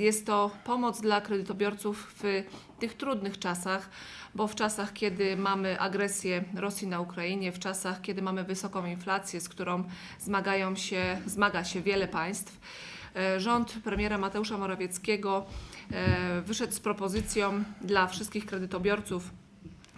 jest to pomoc dla kredytobiorców w tych trudnych czasach, bo w czasach, kiedy mamy agresję Rosji na Ukrainie, w czasach, kiedy mamy wysoką inflację, z którą zmagają się, zmaga się wiele państw, e, rząd premiera Mateusza Morawieckiego e, wyszedł z propozycją dla wszystkich kredytobiorców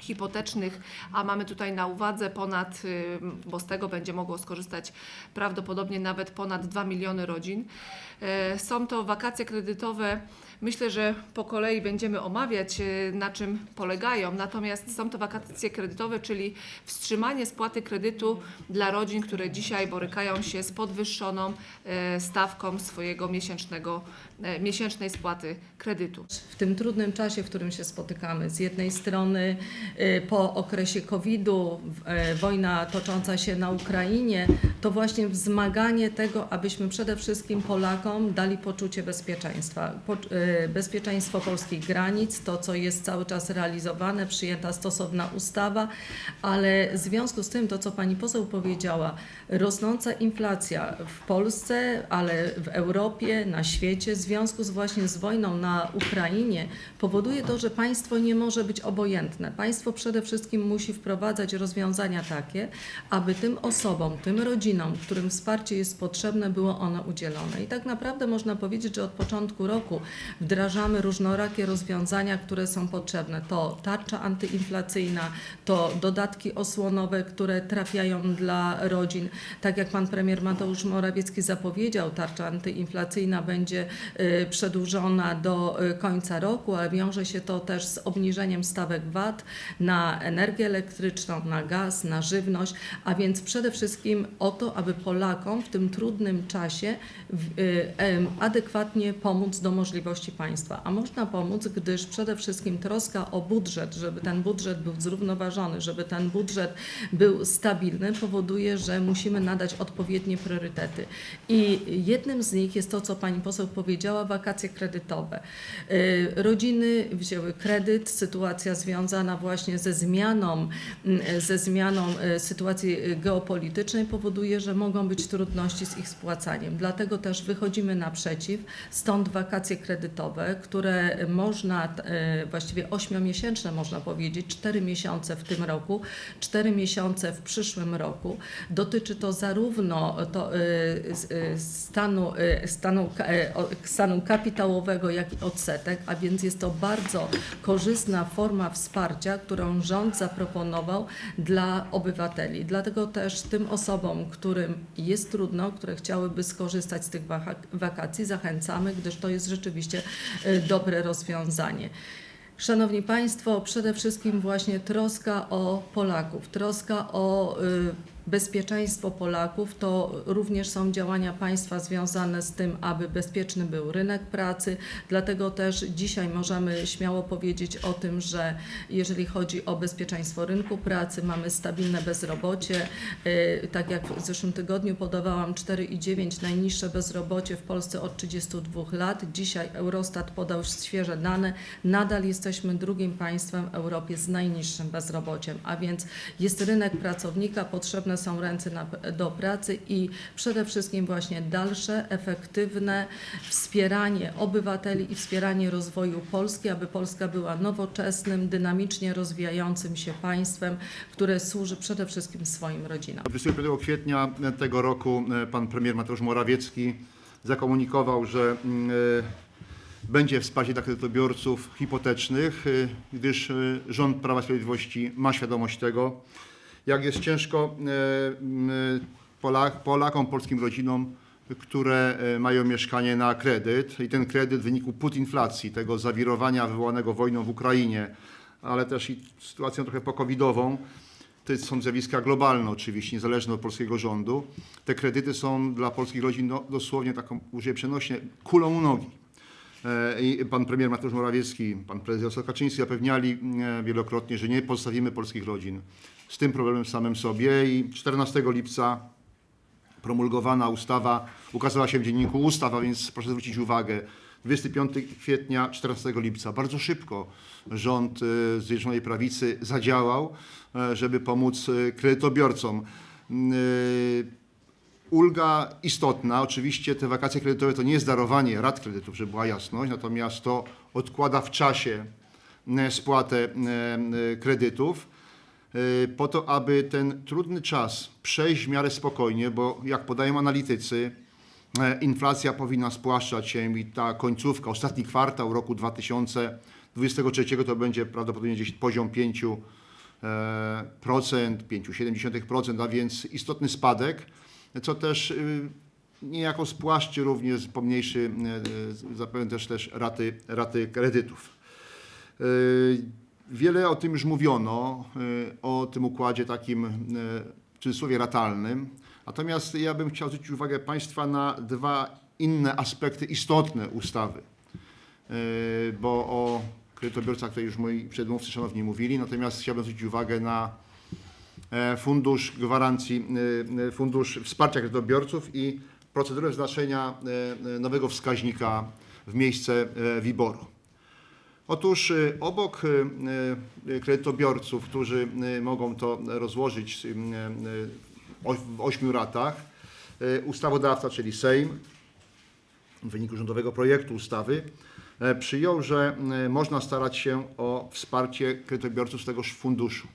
hipotecznych, a mamy tutaj na uwadze ponad, y, bo z tego będzie mogło skorzystać prawdopodobnie nawet ponad 2 miliony rodzin. E, Są to wakacje kredytowe. Myślę, że po kolei będziemy omawiać, y, na czym polegają. Natomiast są to wakacje kredytowe, czyli wstrzymanie spłaty kredytu dla rodzin, które dzisiaj borykają się z podwyższoną e, stawką swojego miesięcznego, e, miesięcznej spłaty kredytu. w tym trudnym czasie, w którym się spotykamy. Z jednej strony po okresie COVID-u, e, wojna tocząca się na Ukrainie, to właśnie wzmaganie tego, abyśmy przede wszystkim Polakom dali poczucie bezpieczeństwa. Y, bezpieczeństwo polskich granic, to co jest cały czas realizowane, przyjęta stosowna ustawa, ale w związku z tym, to co pani poseł powiedziała, rosnąca inflacja w Polsce, ale w Europie, na świecie, w związku z właśnie z wojną na Ukrainie, powoduje to, że państwo nie może być obojętne. Państwo przede wszystkim musi wprowadzać rozwiązania takie, aby tym osobom, tym rodzinom, którym wsparcie jest potrzebne, było ono udzielone. I tak naprawdę można powiedzieć, że od początku roku wdrażamy różnorakie rozwiązania, które są potrzebne. To tarcza antyinflacyjna, to dodatki osłonowe, które trafiają dla rodzin. Tak jak pan premier Mateusz Morawiecki zapowiedział, tarcza antyinflacyjna będzie y, przedłużona do y, końca roku, ale wiąże się to też z obniżeniem stawek VAT na energię elektryczną, na gaz, na żywność, a więc przede wszystkim o to, aby Polakom w tym trudnym czasie y, adekwatnie pomóc do możliwości państwa. A można pomóc, gdyż przede wszystkim troska o budżet, żeby ten budżet był zrównoważony, żeby ten budżet był stabilny, powoduje, że musimy nadać odpowiednie priorytety. I jednym z nich jest to, co pani poseł powiedziała, wakacje kredytowe. Y, Rodziny wzięły kredyt, sytuacja związana właśnie ze zmianą, mm, ze zmianą y, sytuacji y, geopolitycznej powoduje, że mogą być trudności z ich spłacaniem. Dlatego też wychodzimy naprzeciw, stąd wakacje kredytowe, które można, właściwie ośmiomiesięczne można powiedzieć, cztery miesiące w tym roku, cztery miesiące w przyszłym roku. Dotyczy to zarówno to, stanu, stanu, stanu kapitałowego, jak i odsetek, a więc jest to bardzo korzystna forma wsparcia, którą rząd zaproponował dla obywateli. Dlatego też tym osobom, którym jest trudno, które chciałyby skorzystać z tych waka- wakacji, zachęcamy, gdyż to jest rzeczywiście y, dobre rozwiązanie. Szanowni Państwo, przede wszystkim właśnie troska o Polaków, troska o y, bezpieczeństwo Polaków to również są działania państwa związane z tym, aby bezpieczny był rynek pracy. Dlatego też dzisiaj możemy śmiało powiedzieć o tym, że jeżeli chodzi o bezpieczeństwo rynku pracy, mamy stabilne bezrobocie. Y, Tak jak w zeszłym tygodniu podawałam 4,9 najniższe bezrobocie w Polsce od 32 lat. Dzisiaj Eurostat podał świeże dane. Nadal jesteśmy drugim państwem w Europie z najniższym bezrobociem, a więc jest rynek pracownika, potrzebne są ręce na, do pracy i przede wszystkim właśnie dalsze, efektywne wspieranie obywateli i wspieranie rozwoju Polski, aby Polska była nowoczesnym, dynamicznie rozwijającym się państwem, które służy przede wszystkim swoim rodzinom. 25 kwietnia tego roku e, pan premier Mateusz Morawiecki zakomunikował, że e, będzie wsparcie dla kredytobiorców hipotecznych, e, gdyż rząd Prawa i Sprawiedliwości ma świadomość tego, jak jest ciężko e, Polak, Polakom, polskim rodzinom, które e, mają mieszkanie na kredyt i ten kredyt w wyniku putinflacji, tego zawirowania wywołanego wojną w Ukrainie, ale też i sytuacją trochę pokowidową, to są zjawiska globalne oczywiście, niezależne od polskiego rządu. Te kredyty są dla polskich rodzin no, dosłownie taką, użyję przenośnie, kulą u nogi. E, I pan premier Mateusz Morawiecki, pan prezes Kaczyński zapewniali wielokrotnie, że nie pozostawimy polskich rodzin z tym problemem samym sobie i 14 lipca promulgowana ustawa ukazała się w dzienniku ustaw, a więc proszę zwrócić uwagę, 25 kwietnia, 14 lipca. Bardzo szybko rząd e, Zjednoczonej Prawicy zadziałał, e, żeby pomóc e, kredytobiorcom. Ulga istotna. Oczywiście te wakacje kredytowe to nie jest darowanie rat kredytów, żeby była jasność, natomiast to odkłada w czasie spłatę kredytów po to, aby ten trudny czas przejść w miarę spokojnie, bo jak podają analitycy, e, inflacja powinna spłaszczać się i ta końcówka, ostatni kwartał roku 2023 to będzie prawdopodobnie gdzieś poziom 5 e, procent, 5,7%, a więc istotny spadek, co też y, niejako spłaszczy również pomniejszy, e, zapewne też też raty, raty kredytów. Wiele o tym już mówiono, y, o tym układzie takim y, w cudzysłowie ratalnym. Natomiast ja bym chciał zwrócić uwagę Państwa na dwa inne aspekty istotne ustawy. Y, Bo o kredytobiorcach tutaj już moi przedmówcy szanowni mówili, natomiast chciałbym zwrócić uwagę na e, fundusz gwarancji, y, y, fundusz wsparcia kredytobiorców i procedurę wyznaczenia e, e, nowego wskaźnika w miejsce e, WIBOR-u. Otóż y, obok y, y, kredytobiorców, którzy mogą to rozłożyć w ośmiu ratach, ustawodawca, czyli Sejm, w wyniku rządowego projektu ustawy, przyjął, że można starać się o wsparcie kredytobiorców z tegoż funduszu.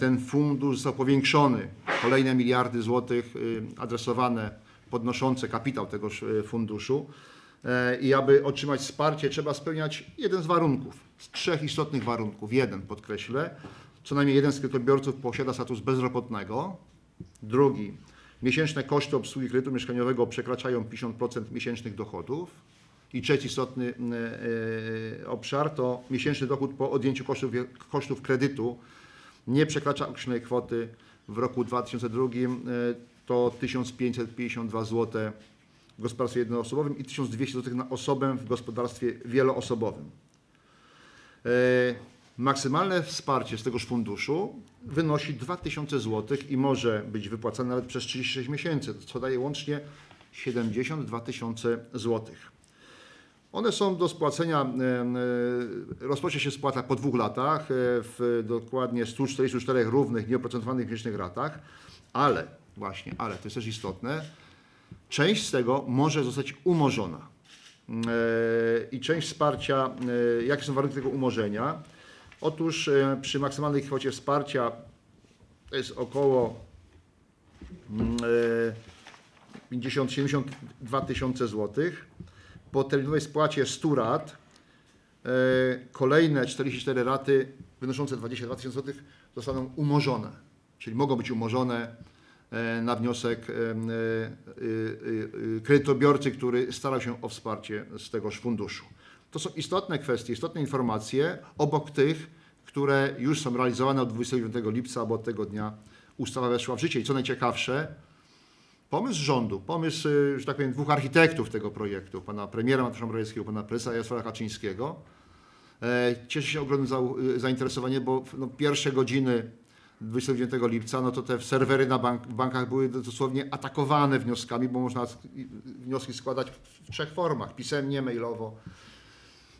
Ten fundusz został powiększony, kolejne miliardy złotych adresowane, podnoszące kapitał tegoż funduszu. E, I aby otrzymać wsparcie, trzeba spełniać jeden z warunków, z trzech istotnych warunków. Jeden, podkreślę, co najmniej jeden z kredytobiorców posiada status bezrobotnego. Drugi, miesięczne koszty obsługi kredytu mieszkaniowego przekraczają 50% miesięcznych dochodów. I trzeci istotny e, e, obszar to miesięczny dochód po odjęciu kosztów, kosztów kredytu nie przekracza określonej kwoty. W roku 2002 e, to 1552 zł w gospodarstwie jednoosobowym i 1200 zł na osobę w gospodarstwie wieloosobowym. E, Maksymalne wsparcie z tegoż funduszu wynosi 2000 zł i może być wypłacane nawet przez 36 miesięcy, co daje łącznie 72 tysiące złotych. One są do spłacenia, e, rozpocznie się spłata po dwóch latach, e, w dokładnie 144 równych, nieoprocentowanych miesięcznych ratach, ale właśnie, ale to jest też istotne, część z tego może zostać umorzona. E, I część wsparcia, e, jakie są warunki tego umorzenia? Otóż e, przy maksymalnej kwocie wsparcia to jest około mm, e, 50-72 tysiące złotych. Po terminowej spłacie 100 rat kolejne 44 raty wynoszące 22 tysiące złotych zostaną umorzone. Czyli mogą być umorzone na wniosek e, e, e, e, kredytobiorcy, który starał się o wsparcie z tegoż funduszu. To są istotne kwestie, istotne informacje obok tych, które już są realizowane od 29 lipca, bo od tego dnia ustawa weszła w życie. I co najciekawsze, Pomysł rządu, pomysł, że tak powiem, dwóch architektów tego projektu, pana premiera Mateusza Morawieckiego, pana prezesa Jarosława Kaczyńskiego, e, cieszy się ogromnym zainteresowaniem, bo no, pierwsze godziny 29 lipca, no to te serwery na bank, w bankach były dosłownie atakowane wnioskami, bo można wnioski składać w trzech formach, pisemnie, mailowo,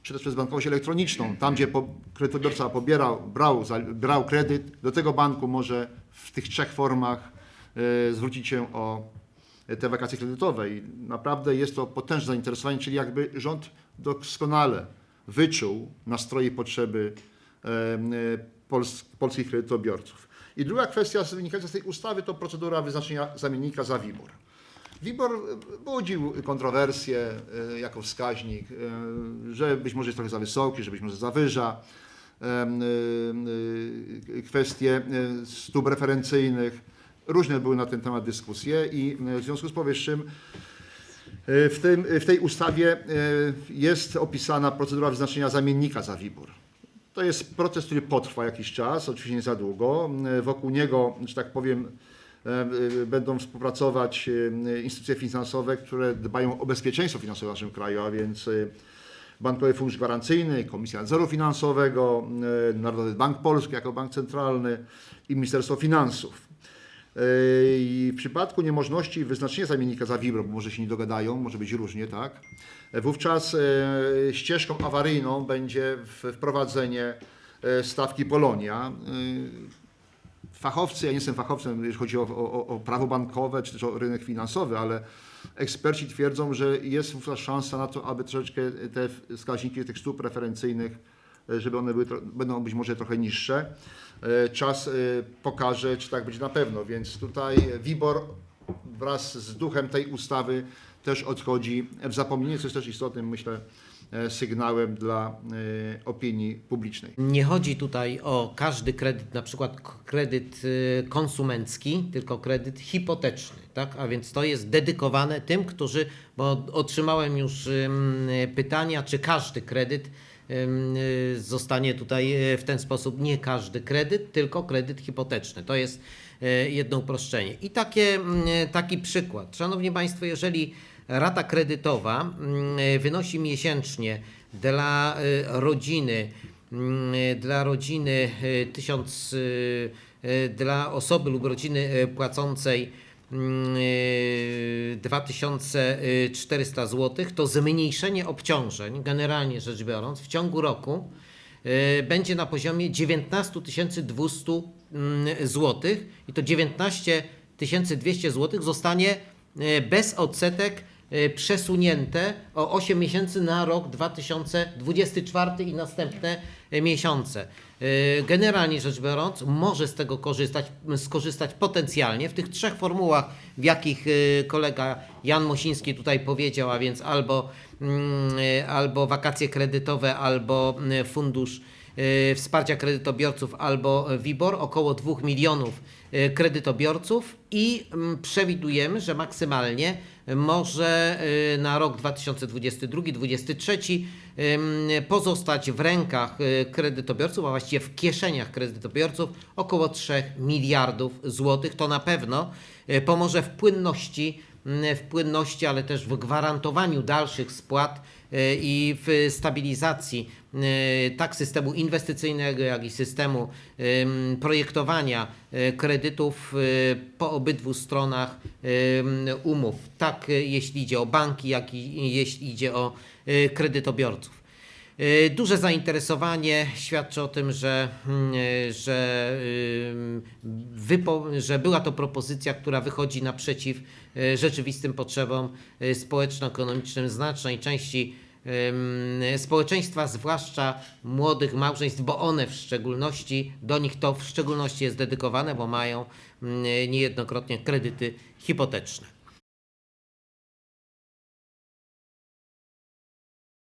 czy też przez bankowość elektroniczną. Tam, gdzie po, kredytobiorca pobierał, brał, brał kredyt, do tego banku może w tych trzech formach e, zwrócić się o te wakacje kredytowe. I naprawdę jest to potężne zainteresowanie, czyli jakby rząd doskonale wyczuł nastroje potrzeby e, pols, polskich kredytobiorców. I druga kwestia wynikająca z tej ustawy to procedura wyznaczenia zamiennika za WIBOR. WIBOR e, budził kontrowersje e, jako wskaźnik, e, że być może jest trochę za wysoki, że być może zawyża kwestie stóp referencyjnych. Różne były na ten temat dyskusje i w związku z powyższym w, tym, w tej ustawie jest opisana procedura wyznaczenia zamiennika za WIBOR. To jest proces, który potrwa jakiś czas, oczywiście nie za długo. Wokół niego, że tak powiem, e, e, będą współpracować e, instytucje finansowe, które dbają o bezpieczeństwo finansowe w naszym kraju, a więc Bankowy Fundusz Gwarancyjny, Komisja Nadzoru Finansowego, Narodowy Bank Polski jako bank centralny i Ministerstwo Finansów. E, I w przypadku niemożności wyznaczenia zamiennika za WIBOR, bo może się nie dogadają, może być różnie, tak? Wówczas e, ścieżką awaryjną będzie wprowadzenie e, stawki Polonia. Fachowcy, ja nie jestem fachowcem, jeśli chodzi o, o, o prawo bankowe czy też o rynek finansowy, ale eksperci twierdzą, że jest wówczas szansa na to, aby troszeczkę te wskaźniki tych stóp preferencyjnych, e, żeby one były, będą być może trochę niższe. E, Czas e, pokaże, czy tak będzie na pewno, więc tutaj WIBOR wraz z duchem tej ustawy też odchodzi w zapomnienie, co jest też istotnym, myślę, e, sygnałem dla e, opinii publicznej. Nie chodzi tutaj o każdy kredyt, na przykład kredyt konsumencki, tylko kredyt hipoteczny, tak? A więc to jest dedykowane tym, którzy, bo otrzymałem już pytania, czy każdy kredyt zostanie tutaj y, w ten sposób, nie każdy kredyt, tylko kredyt hipoteczny. To jest y, jedno uproszczenie. I takie, mm, taki przykład. Szanowni Państwo, jeżeli rata kredytowa mm, wynosi miesięcznie dla y, rodziny Mm, dla rodziny y, 1000 y, y, dla osoby lub rodziny y, płacącej y, 2400 zł, to zmniejszenie obciążeń, generalnie rzecz biorąc, w ciągu roku y, będzie na poziomie 19 200 zł i to 19 200 zł zostanie y, bez odsetek y, przesunięte o 8 miesięcy na rok 2024 i następne y, miesiące. Y, Generalnie rzecz biorąc, może z tego korzystać, skorzystać potencjalnie w tych trzech formułach, w jakich y, kolega Jan Mosiński tutaj powiedział, a więc albo, mm, y, albo wakacje kredytowe, albo fundusz wsparcia kredytobiorców albo WIBOR, około 2 milionów kredytobiorców i mm, przewidujemy, że maksymalnie może y, na rok 2022-2023 ym, pozostać w rękach y, kredytobiorców, a właściwie w kieszeniach kredytobiorców około 3 miliardów złotych. To na pewno y, pomoże w płynności, w płynności, ale też w gwarantowaniu dalszych spłat y, i w stabilizacji y, tak systemu inwestycyjnego, jak i systemu projektowania y, kredytów po obydwu stronach umów. Tak jeśli idzie o banki, jak i jeśli idzie o kredytobiorców. Y, Duże zainteresowanie świadczy o tym, że, mm, y, że, ym, wypo, że była to propozycja, która wychodzi naprzeciw y, rzeczywistym potrzebom y, społeczno-ekonomicznym znacznej części społeczeństwa, zwłaszcza młodych małżeństw, bo one w szczególności, do nich to w szczególności jest dedykowane, bo mają mm, niejednokrotnie kredyty hipoteczne.